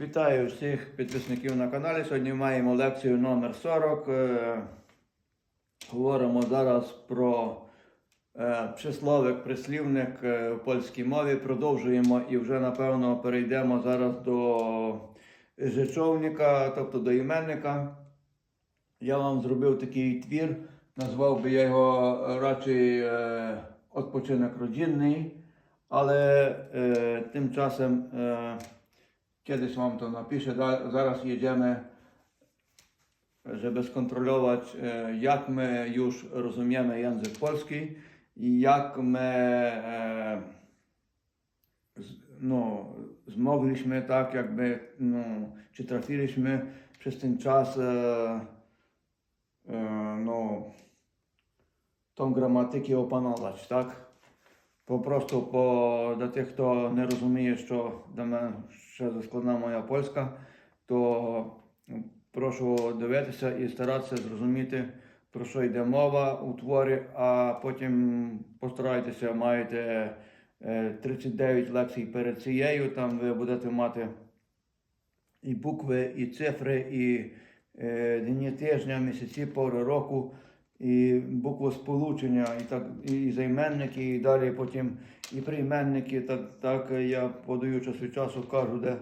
Вітаю всіх підписників на каналі. Сьогодні маємо лекцію номер 40. Е, Говоримо зараз про е, присловик, прислівник е, в польській мові. Продовжуємо і вже напевно перейдемо зараз до жичовника, тобто до іменника. Я вам зробив такий твір, назвав би я його радший е, «Odpoczynek родинний, але е, тим часом е, Kiedyś mam to napiszę, zaraz jedziemy, żeby skontrolować, e, jak my już rozumiemy język polski i jak my e, no, zmogliśmy tak jakby, no, czy trafiliśmy przez ten czas e, no, tą gramatykę opanować, tak? Po prostu po, dla tych, kto nie rozumie jeszcze, ще складна моя польська, то прошу дивитися і старатися зрозуміти, про що йде мова у творі, а потім постарайтеся, маєте е, 39 лекцій перед цією, там ви будете мати і букви, і цифри, і е, дні тижня, місяці, пори року, і буквосполучення, і так, і займенники, і далі потім і прийменники. Так, так я подаю час від часу кажу, де.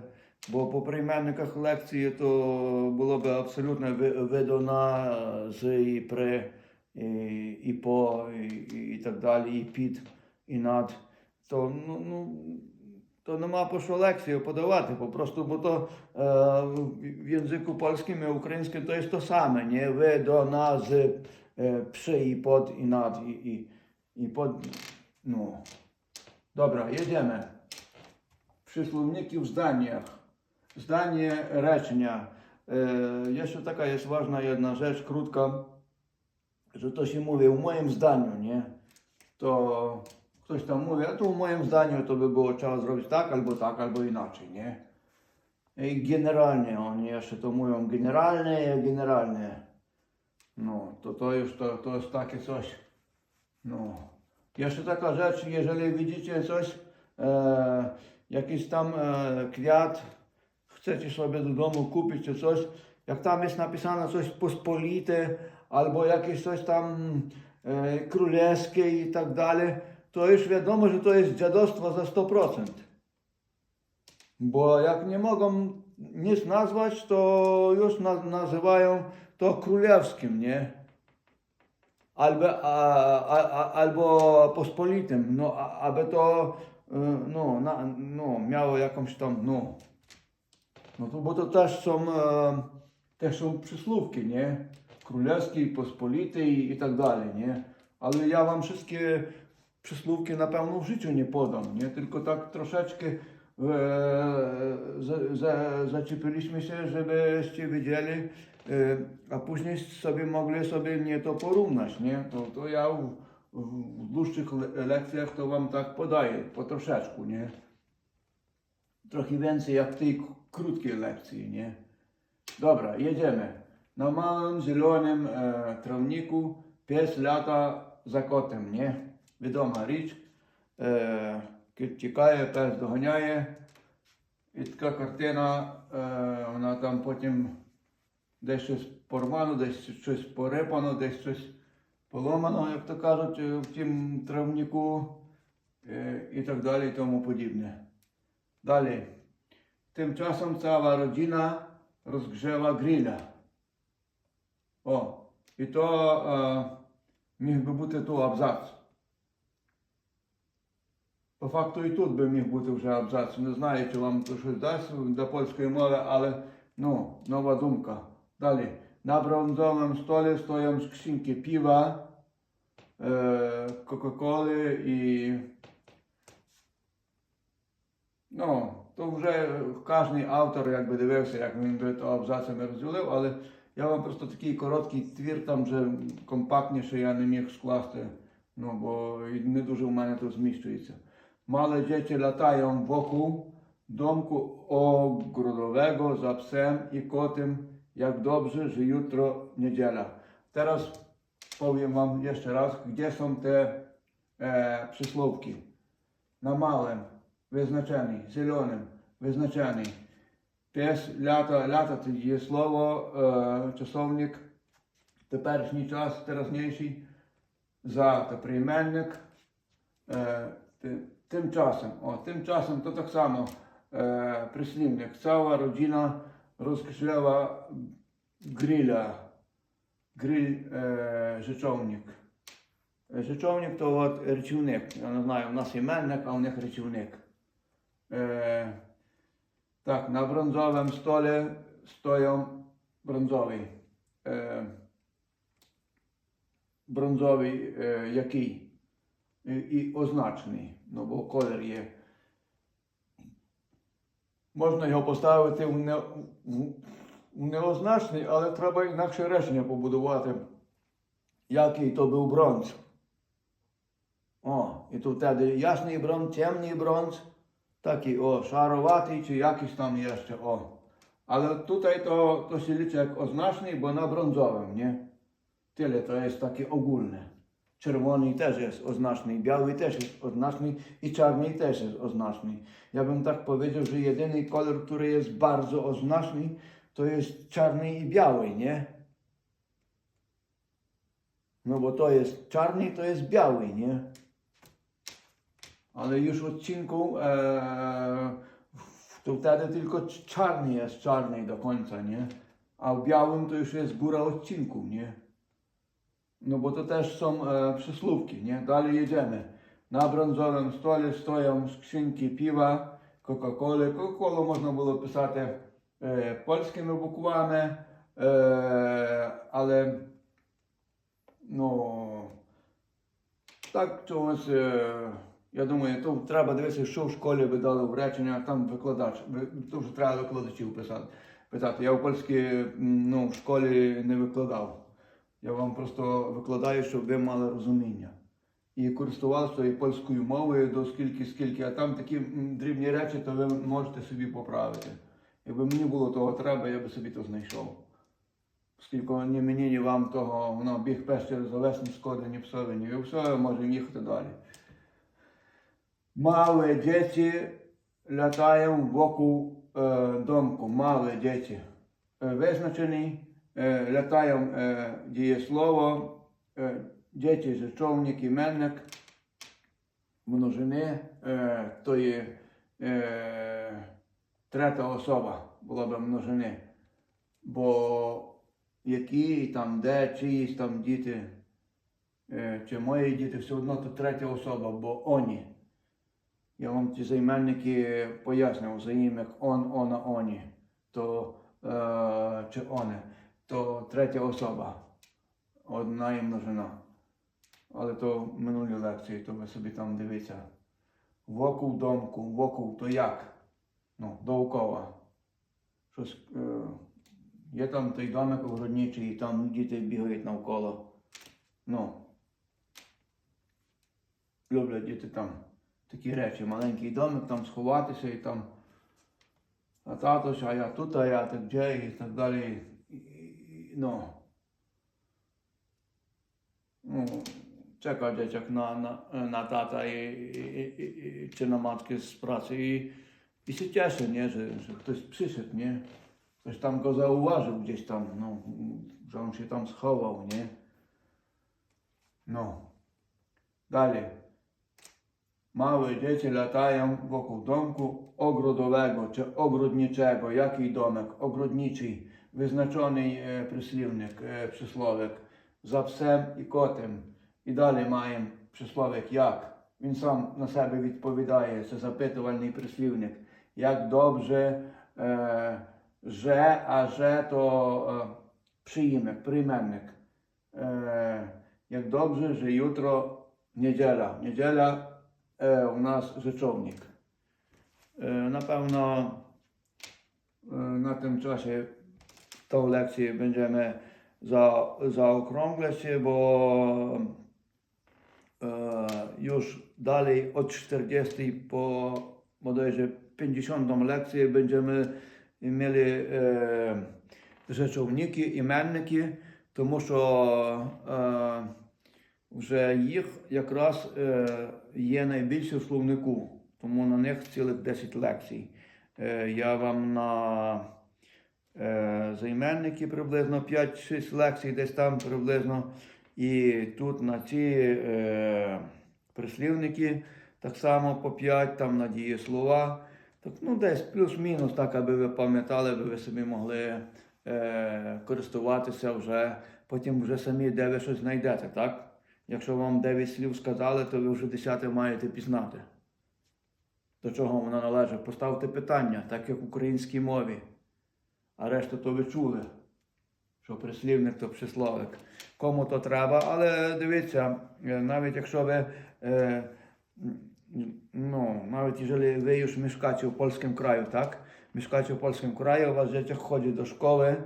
Бо по прийменниках лекції то було б абсолютно ви- видно на з і при, і, і по, і, і так далі, і під, і над. То ну, ну nie ma po що лекцію подавати, по to e, w języku polskim i ukraińskim to jest to same, nie? Wy, do, na, z, e, przy i pod i nad i, i, i pod, no. Dobra, jedziemy. Przysłowniki w zdaniach. Zdanie reczenia. E, jeszcze taka jest ważna jedna rzecz, krótka, że to się mówi w moim zdaniu, nie? To ktoś tam mówi, a tu w moim zdaniu to by było trzeba zrobić tak, albo tak, albo inaczej, nie? I generalnie oni jeszcze to mówią generalnie, generalnie. No, to to już to, to jest takie coś. No. Jeszcze taka rzecz, jeżeli widzicie coś, e, jakiś tam e, kwiat, chcecie sobie do domu kupić czy coś, jak tam jest napisane coś pospolite, albo jakieś coś tam e, królewskie i tak dalej, to już wiadomo, że to jest dziadostwo za 100%. Bo jak nie mogą nic nazwać, to już na, nazywają to królewskim, nie? Albo, a, a, albo pospolitym, no, aby to y, no, na, no, miało jakąś tam, no, no to, bo to też są, e, też są przysłówki, nie? Królewski, pospolity i, i tak dalej, nie? Ale ja wam wszystkie przysłówki na pewno w życiu nie podam, nie? Tylko tak troszeczkę e, za, za, zaczepiliśmy się, żebyście wiedzieli, Y, a później sobie mogli sobie mnie to porównać, nie? To, to ja w, w dłuższych lekcjach to wam tak podaję, po troszeczku, nie? Trochę więcej jak w tej krótkiej lekcji, nie? Dobra, jedziemy. Na małym, zielonym e, trawniku pies lata za kotem, nie? Wiadoma rzecz. E, kiedy ciekaje, pies doganiaje. I taka kartyna, e, ona tam potem десь щось порвано, десь щось порипано, десь щось поломано, як то кажуть, е, в тім травнику е, і так далі, і тому подібне. Далі. Тим часом cała rodzina rozgrzewa grilla. О, і то е, міг би бути тут абзац. По факту і тут би міг бути вже абзац. Не знаю, чи вам то щось дасть до польської мови, але ну, нова думка. Далі. На бронзовому столі стоять скриньки пива, е, Кока-Коли і. Ну, то вже кожен автор якби дивився, як він би то абзацами розділив, але я вам просто такий короткий твір, там вже компактніше я не міг скласти, ну бо і не дуже в мене то зміщується. Małe dzieci latają wokół domku ogrodowego za psem i kotem, jak dobrze, że jutro niedziela. Teraz powiem Wam jeszcze raz, gdzie są te e, przysłówki. Na małym wyznaczeni, zielonym wyznaczeni. Тес, лята, лята це дієслово, е, часовник, теперішній час, теразніший, за та прийменник. Е, ти- тим часом, о, тим часом то так само е, прислівник. Цała rodzina rozkreślała grilla, grill е, rzeczownik. Rzeczownik to от речівник. Я не знаю, у нас іменник, а у них речівник. Е, так, на бронзовому столі стояв бронзовий. Е, бронзовий е, який? І, і означений, ну бо колір є. Можна його поставити в, не, в, неозначений, але треба інакше речення побудувати. Який то був бронз. О, і тут тоді ясний бронз, темний бронз, такий о, шароватий чи якийсь там є ще о. Але тут то, то liczy як означний, бо на бронзовим, nie? Tyle to jest takie ogólne. Czerwony też jest oznaczny, biały też jest oznaczny i czarny też jest oznaczny. Ja bym tak powiedział, że jedyny kolor, który jest bardzo oznaczny, to jest czarny i biały, nie? No bo to jest czarny, to jest biały, nie? Ale już w odcinku e, to wtedy tylko czarny jest czarny do końca, nie? A w białym to już jest góra odcinku, nie? No bo to też są e, przysłówki, nie? Dalej jedziemy. Na brązowym stole stoją skrzynki piwa, Coca-Coli. Coca-Colę można było pisać e, polskimi bukвами, e, ale no так чомусь, е, я думаю, то треба дивитися, що в школі ви дали в речення, там викладач, ви- то вже треба викладачів писати. Питати. Я в польській ну, в школі не викладав. Я вам просто викладаю, щоб ви мали розуміння. І користувалися і польською мовою до скільки, скільки, а там такі дрібні речі, то ви можете собі поправити. Якби мені було того треба, я би собі то знайшов. Оскільки ні мені, ні вам того, воно біг пес через овес, ні шкоди, ні псові, ні вівсові, можемо їхати далі. Мałe dzieci latają wokół e, domku. Małe dzieci. E, wyznaczeni e, latają e, dієслово, e, dzieci, множини, e, то є третя особа була б множини. Бо які там, де, чиїсь там діти, е, чи мої діти, все одно то третя особа, бо оні. Я вам ці займенники пояснював взаємник он, она, оні, то е, чи оне, то третя особа, одна і множина. Але то в минулій лекції, то ви собі там дивіться. Вокуł домку, вокуł то як? Ну, довкола. Щось, е, є там той домик огородничий, і там діти бігають навколо. Ну, люблять діти там такі речі, маленький домик, там сховатися і там. А тато, а я тут, а я так де, і так далі. no, no czeka dzieciak na, na, na tata i, i, i, i, czy na matkę z pracy i, i się cieszy, nie, że, że ktoś przyszedł, nie. Ktoś tam go zauważył gdzieś tam, no, że on się tam schował, nie. No. Dalej. Małe dzieci latają wokół domku ogrodowego czy ogrodniczego. Jaki domek? Ogrodniczy. Wyznaczony e, przyslівник, e, przysłowek. За psem і котем. І далі маємо присловик як. Він сам на себе відповідає, це запитувальний прислівник. Як добре, е, же, а же то е, przyimek, прийменник. Е, як добре, że jutro niedziela. Niedziela e, u nas rzeczownik. Na pewno e, na tym czasie tą lekcję będziemy za, zaokrąglać bo e, już dalej od 40 po bodajże 50 lekcję będziemy mieli e, rzeczowniki, imenniki, тому що е, вже їх якраз е, є найбільше в словнику, тому на них цілих 10 лекцій. Е, Я вам на е, займенники приблизно 5-6 лекцій десь там приблизно. І тут на ці е, прислівники так само по 5, там на дієслова. Так, ну, десь плюс-мінус, так, аби ви пам'ятали, аби ви собі могли е, користуватися вже, потім вже самі, де ви щось знайдете, так? Якщо вам 9 слів сказали, то ви вже 10 маєте пізнати. До чого воно належить? Поставте питання, так як в українській мові. А решту то ви чули, що прислівник то присловик. Кому то треба, але дивіться, е, навіть якщо ви, е, ну, навіть jeżeli ви już mieszkacie w polskim kraju, tak? Mieszkacie w polskim kraju, wasz dzieciak chodzi do szkoły,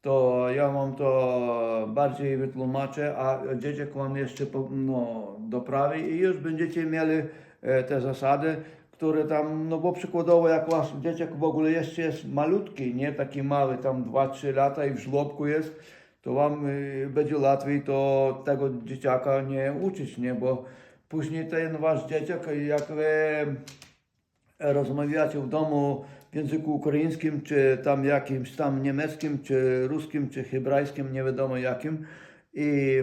to ja wam to bardziej wytłumaczę, a dzieciak wam jeszcze no, doprawi i już będziecie mieli e, te zasady, które tam, no bo przykładowo jak wasz dzieciak w ogóle jeszcze jest malutki, nie? Taki mały, tam 2-3 lata i w żłobku jest, to wam y, będzie łatwiej to tego dzieciaka nie uczyć, nie, bo później ten wasz dzieciak, jak wy rozmawiacie w domu w języku ukraińskim, czy tam jakimś tam niemieckim, czy ruskim, czy hebrajskim, nie wiadomo jakim, i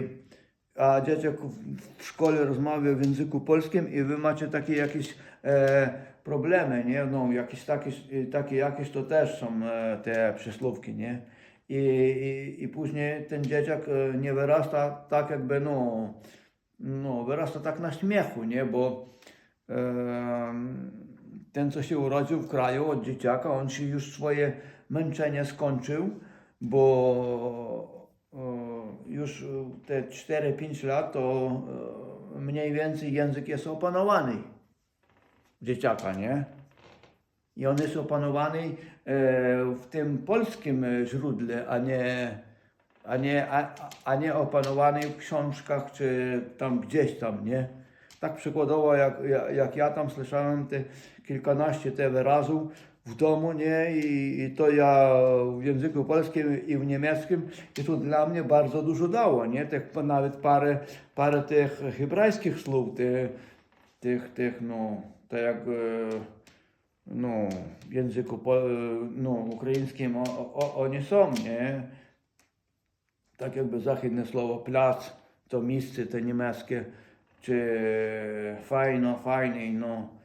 a dzieciak w- szkole rozmawia w języku polskim i wy macie takie jakieś e, problemy, nie? No, jakieś takie, takie jakieś to też są e, te przysłówki, nie? I, i, I później ten dzieciak e, nie wyrasta tak jakby, no, no wyrasta tak na śmiechu, nie? Bo em, ten, co się urodził w kraju od dzieciaka, on się już swoje męczenie skończył, bo e, już te 4-5 lat to e, mniej więcej język jest opanowany dzieciaka, nie? I on jest opanowany e, w tym polskim e, źródle, a nie, a, nie, a, a nie opanowany w książkach czy tam gdzieś tam, nie? Tak przykładowo, jak, jak ja tam słyszałem te kilkanaście te wyrazów w domu, nie? I, I to ja w języku polskim i w niemieckim i to dla mnie bardzo dużo dało, nie? Tych, nawet parę, parę tych hebrajskich słów, tych, tych, tych no, tak jak e, no, w języku no, ukraińskim o, o, oni są, nie? Tak jakby zachідне słowo plac, to miejsce te niemieckie, czy fajno, fajniej, no.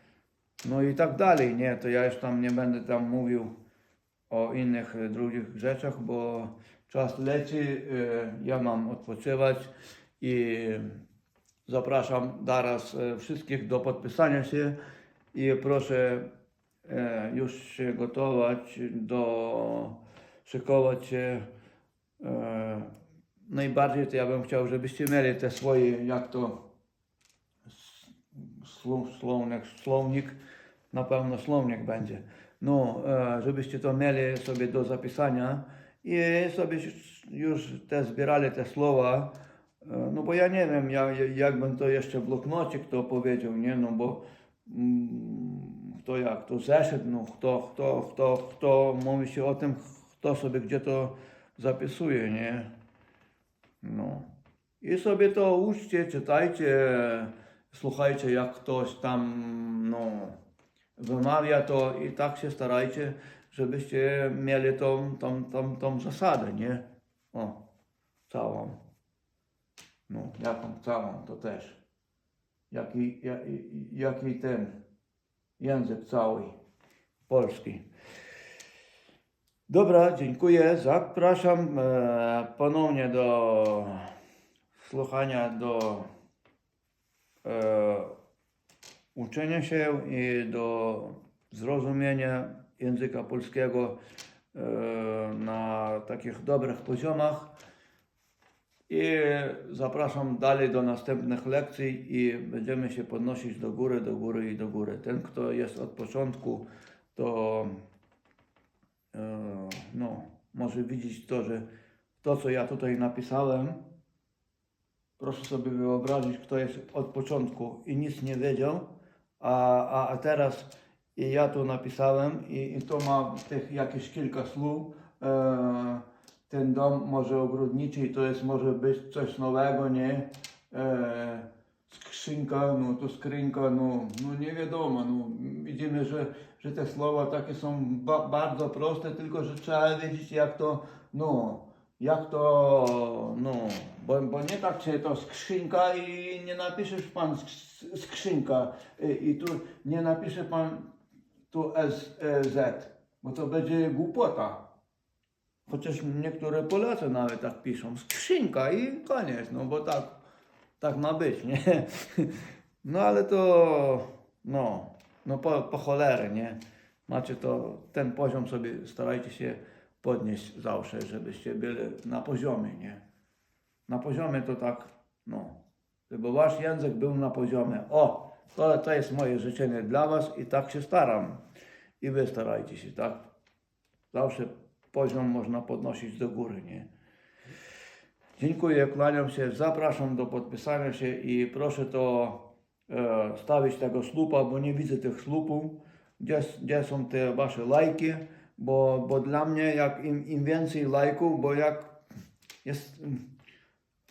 No i tak dalej, nie? To ja już tam nie będę tam mówił o innych e, drugich rzeczach, bo czas leci, e, ja mam odpoczywać i zapraszam teraz e, wszystkich do podpisania się i proszę już się gotować do szykować się. Najbardziej to ja bym chciał, żebyście mieli te swoje, jak to słownik, słownik, na pewno słownik będzie. No, e, żebyście to mieli sobie do zapisania i sobie już- te zbierali te słowa. E, No bo ja nie wiem, ja, jakbym to jeszcze w bloknocie kto powiedział, nie? No bo mm, kto jak, to zeszyt, no kto, kto, kto, kto mówi się o tym, kto sobie gdzie to zapisuje, nie? No. I sobie to uczcie, czytajcie, słuchajcie jak ktoś tam, no, wymawia to i tak się starajcie, żebyście mieli tą, tą, tą, tą zasadę, nie? O, całą. No, jaką całą, to też. Jaki, jaki, jaki ten język cały, polski. Dobra, dziękuję. Zapraszam e, ponownie do słuchania, do uczenia się i do zrozumienia języka polskiego e, na takich dobrych poziomach. I zapraszam dalej do następnych lekcji i będziemy się podnosić do góry, do góry i do góry. Ten, kto jest od początku, to e, no, może widzieć to, że to, co ja tutaj napisałem, proszę sobie wyobrazić, kto jest od początku i nic nie wiedział, a, a, a teraz i ja to napisałem i, i to ma tych jakieś kilka słów. E, ten dom może ogrodniczy i to jest może być coś nowego, nie? E, skrzynka, no to skrzynka, no, no nie wiadomo, no widzimy, że, że te słowa takie są ba bardzo proste, tylko że trzeba wiedzieć jak to, no, jak to, no, bo, bo nie tak się to skrzynka i nie napiszesz pan sk- skrzynka i, i tu nie napisze pan tu S, e, bo to będzie głupota. Chociaż niektóre Polacy nawet tak piszą, skrzynka i koniec, no bo tak, tak ma być, nie? No ale to, no, no po, po nie? Macie to, ten poziom sobie starajcie się podnieść zawsze, żebyście byli na poziomie, nie? Na poziomie to tak, no, żeby wasz język był na poziomie. O, to, to jest moje życzenie dla was i tak się staram. I wy starajcie się, tak? Zawsze poziom można podnosić do góry, nie? Dziękuję, kłaniam się, zapraszam do podpisania się i proszę to e, stawić tego słupa, bo nie widzę tych słupów, gdzie, gdzie są te wasze lajki, bo, bo dla mnie jak im, im więcej lajków, bo jak jest mm,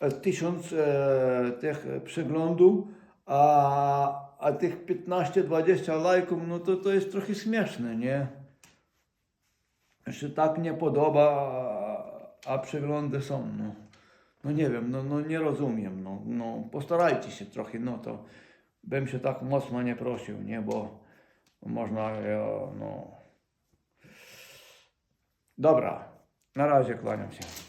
e, tysiąc e, tych przeglądów, a, a tych 15-20 lajków, no to to jest trochę śmieszne, nie? się tak nie podoba, a, a przeglądy są, no. No nie wiem, no, no nie rozumiem, no, no postarajcie się trochę, no to bym się tak mocno nie prosił, nie, bo można, ja, no. Dobra, na razie kłaniam się.